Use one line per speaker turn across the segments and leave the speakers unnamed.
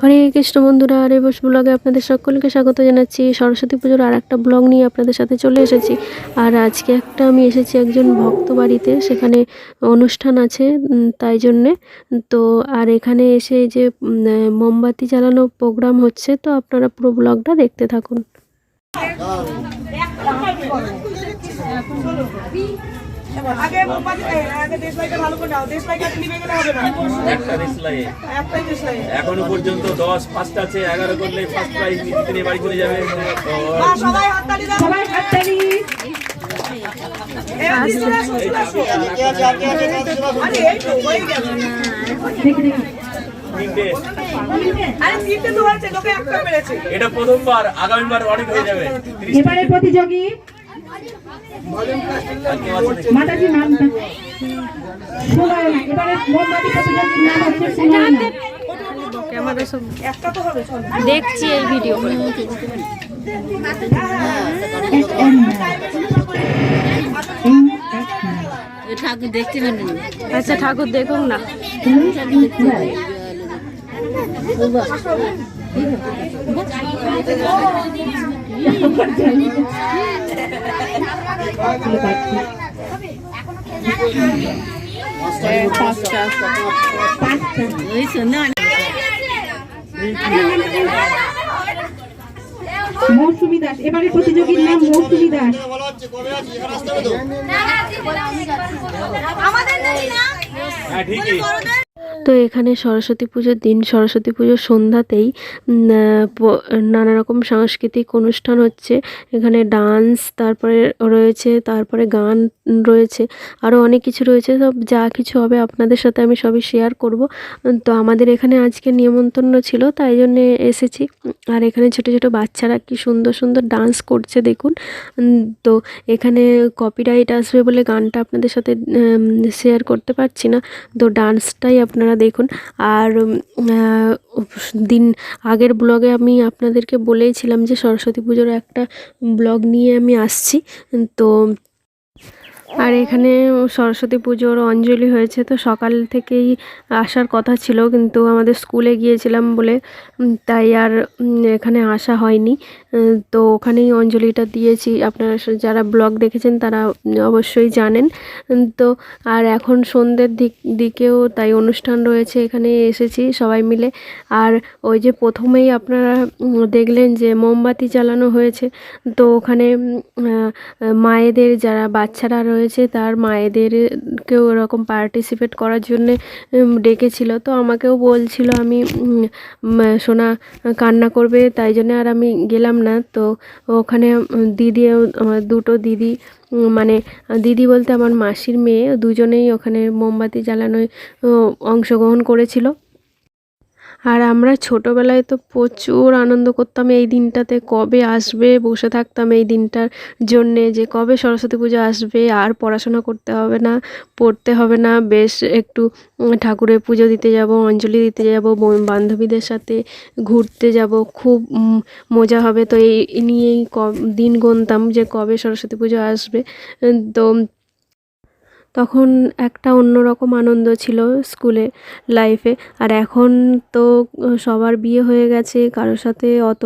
হরে কৃষ্ণ বন্ধুরা আরে বস ব্লগে আপনাদের সকলকে স্বাগত জানাচ্ছি। সরস্বতী পুজোর আর একটা ব্লগ নিয়ে আপনাদের সাথে চলে এসেছি। আর আজকে একটা আমি এসেছি একজন ভক্ত বাড়িতে, সেখানে অনুষ্ঠান আছে তাই জন্যে। তো, আর এখানে এসে যে মোমবাতি জ্বালানো প্রোগ্রাম হচ্ছে, তো আপনারা পুরো ব্লগটা দেখতে থাকুন।
আগে মোমবাতি আগে দেশলাইটা ভালো করে দাও নিবে গেলে হবে না।
একটা
একটাই দেশলাই
এখনও পর্যন্ত দশ ফার্স্ট আছে এগারো করলে ফার্স্ট প্রাইজ নিতে বাড়ি চলে যাবে।
সবাই হাততালি দাও। সবাই হাততালি।
এটা প্রথমবার আগামীবার অনেক হয়ে যাবে।
এবারে প্রতিযোগী মাতাজি নাম এবারে মোমবাতি প্রতিযোগীর নাম হচ্ছে সুনয়না
ক্যামেরা সব
একটা তো হবে চলো
দেখছি এই ভিডিও
ঠাকুর দেখতে
আচ্ছা ঠাকুর দেখুন না।
মৌসুমী দাস এবারে প্রতিযোগীর নাম মৌসুমী দাস।
হ্যাঁ ঠিকই।
তো এখানে সরস্বতী পুজোর দিন, সরস্বতী পুজোর সন্ধ্যাতেই নানা রকম সাংস্কৃতিক অনুষ্ঠান হচ্ছে। এখানে ডান্স, তারপরে রয়েছে, তারপরে গান রয়েছে আরও অনেক কিছু রয়েছে। সব যা কিছু হবে আপনাদের সাথে আমি সবই শেয়ার করব। তো আমাদের এখানে আজকে নিমন্ত্রণ ছিল, তাই জন্যে এসেছি। আর এখানে ছোট ছোট বাচ্চারা কি সুন্দর সুন্দর ডান্স করছে, দেখুন। তো এখানে কপিরাইট আসবে বলে গানটা আপনাদের সাথে শেয়ার করতে পারছি না। তো ডান্সটাই আপনারা দেখুন। আর দিন, আগের ব্লগে আমি আপনাদেরকে বলেইছিলাম যে সরস্বতী পুজোর একটা ব্লগ নিয়ে আমি আসছি। তো আর এখানে সরস্বতী পুজোর অঞ্জলি হয়েছে, তো সকাল থেকেই আসার কথা ছিল, কিন্তু আমাদের স্কুলে গিয়েছিলাম বলে তাই আর এখানে আসা হয়নি। তো ওখানেই অঞ্জলিটা দিয়েছি। আপনারা যারা ব্লগ দেখেছেন তারা অবশ্যই জানেন। তো আর এখন সন্ধ্যের দিক, দিকেও তাই অনুষ্ঠান রয়েছে, এখানে এসেছি সবাই মিলে। আর ওই যে প্রথমেই আপনারা দেখলেন যে মোমবাতি জ্বালানো হয়েছে, তো ওখানে মায়েদের যারা বাচ্চারা রয়েছে তার মায়েদেরকেও ওরকম পার্টিসিপেট করার জন্যে ডেকেছিল। তো আমাকেও বলছিল, আমি সোনা কান্না করবে, তাই জন্য আর আমি গেলাম না। তো ওখানে দিদিও আমার দুটো দিদি মানে দিদি বলতে আমার মাসির মেয়ে, দুজনেই ওখানে মোমবাতি জ্বালানোয় অংশগ্রহণ করেছিল। আর আমরা ছোটোবেলায় তো প্রচুর আনন্দ করতাম এই দিনটাতে, কবে আসবে, বসে থাকতাম এই দিনটার জন্যে যে কবে সরস্বতী পুজো আসবে, আর পড়াশোনা করতে হবে না, পড়তে হবে না, বেশ একটু ঠাকুরের পুজো দিতে যাব, অঞ্জলি দিতে যাব বান্ধবীদের সাথে ঘুরতে যাব, খুব মজা হবে। তো এই নিয়েই দিন গুনতাম যে কবে সরস্বতী পুজো আসবে। তো তখন একটা অন্যরকম আনন্দ ছিল স্কুলে লাইফে। আর এখন তো সবার বিয়ে হয়ে গেছে, কারোর সাথে অত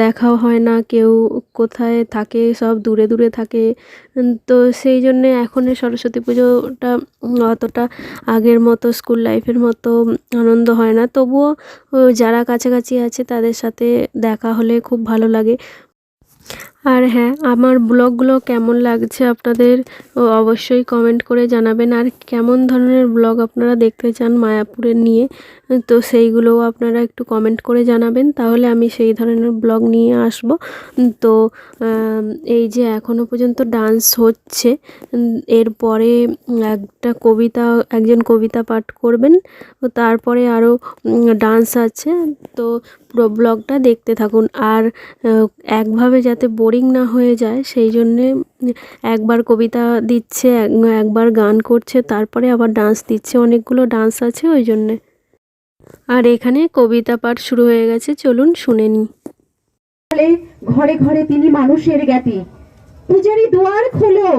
দেখাও হয় না, কেউ কোথায় থাকে, সব দূরে দূরে থাকে। তো সেই জন্যে এখন সরস্বতী পুজোটা অতটা আগের মতো, স্কুল লাইফের মতো আনন্দ হয় না। তবুও যারা কাছাকাছি আছে তাদের সাথে দেখা হলে খুব ভালো লাগে। আর হ্যাঁ আমার ব্লগগুলো কেমন লাগছে আপনাদের অবশ্যই কমেন্ট করে জানাবেন। আর কেমন ধরনের ব্লগ আপনারা দেখতে চান মায়াপুরের নিয়ে, তো সেইগুলোও আপনারা একটু কমেন্ট করে জানাবেন। তাহলে আমি সেই ধরনের ব্লগ নিয়ে আসব। তো এই যে এখনও পর্যন্ত ডান্স হচ্ছে এরপরে একটা কবিতা, একজন কবিতা পাঠ করবেন, তারপরে আরও ডান্স আছে। তো পুরো ব্লগটা দেখতে থাকুন। আর একভাবে যাতে বোরিং না হয়ে যায় সেই জন্যে একবার কবিতা দিচ্ছে একবার গান করছে তারপরে আবার ডান্স দিচ্ছে অনেকগুলো ডান্স আছে ওই জন্যে। আর এখানে কবিতা পাঠ শুরু হয়ে গেছে চলুন শুনে
বলে, ঘরে ঘরে তিনি মানুষের জ্ঞাতি। পূজারি দুয়ার খোলো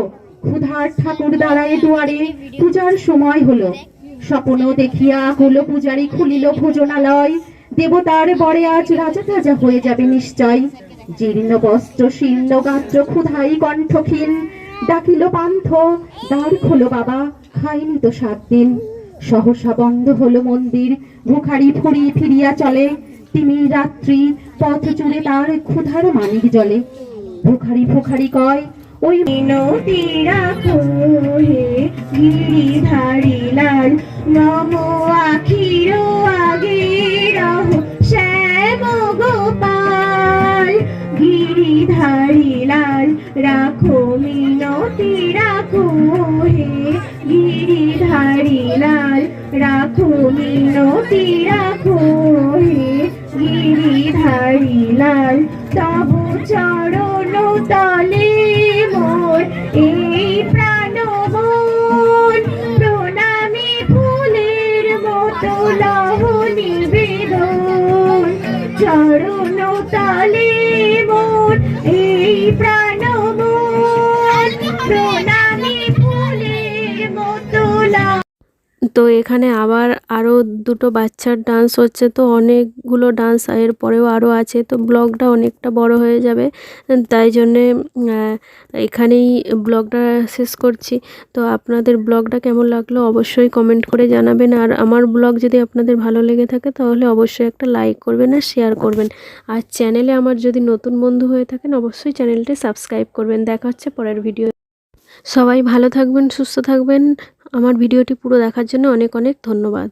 ক্ষুধার ঠাকুর দাঁড়ায় দুয়ারে পূজার সময় হলো। স্বপ্ন দেখিয়া হলো পূজারি খুলিল ভোজনালয় দেবতার বরে আজ রাজা তাজা হয়ে যাবে নিশ্চয়। জীর্ণ বস্ত্র, শীর্ণ গাত্র, ক্ষুধাই কণ্ঠক্ষীণ ডাকিল পান্থ, দ্বার খোলো বাবা, খাইনি তো সাত দিন। সহসা বন্ধ হলো মন্দির, ভুখারি ফুরি ফিরিয়া চলে। তিমি রাত্রি, পথ জুড়ে তার ক্ষুধার মানিক জলে। ভুখারি ফুখারি কয়, ওই নম গিরিধারি লাল রাখো, মিনতি রাখো হে গিরিধারি লাল তবু চরণ তলে মোর এই প্রাণ প্রণামী ফুলের মতো লহ নিবেদন। চরণ তলে মোর এই প্রাণ প্রণামী
তো এখানে আবার আরও দুটো বাচ্চার ডান্স হচ্ছে, তো অনেকগুলো ডান্স এর পরেও আরও আছে, তো ব্লগটা অনেকটা বড় হয়ে যাবে। তাই জন্যে এখানেই ব্লগটা শেষ করছি। তো আপনাদের ব্লগটা কেমন লাগল অবশ্যই কমেন্ট করে জানাবেন। আর আমার ব্লগ যদি আপনাদের ভালো লেগে থাকে, তাহলে অবশ্যই একটা লাইক করবেন আর শেয়ার করবেন। আর চ্যানেলে আমার যদি নতুন বন্ধু হয়ে থাকেন, অবশ্যই চ্যানেলটি সাবস্ক্রাইব করবেন। দেখা হচ্ছে পরের ভিডিও সবাই ভালো থাকবেন সুস্থ থাকবেন। আমার ভিডিওটি পুরো দেখার জন্য অনেক অনেক ধন্যবাদ।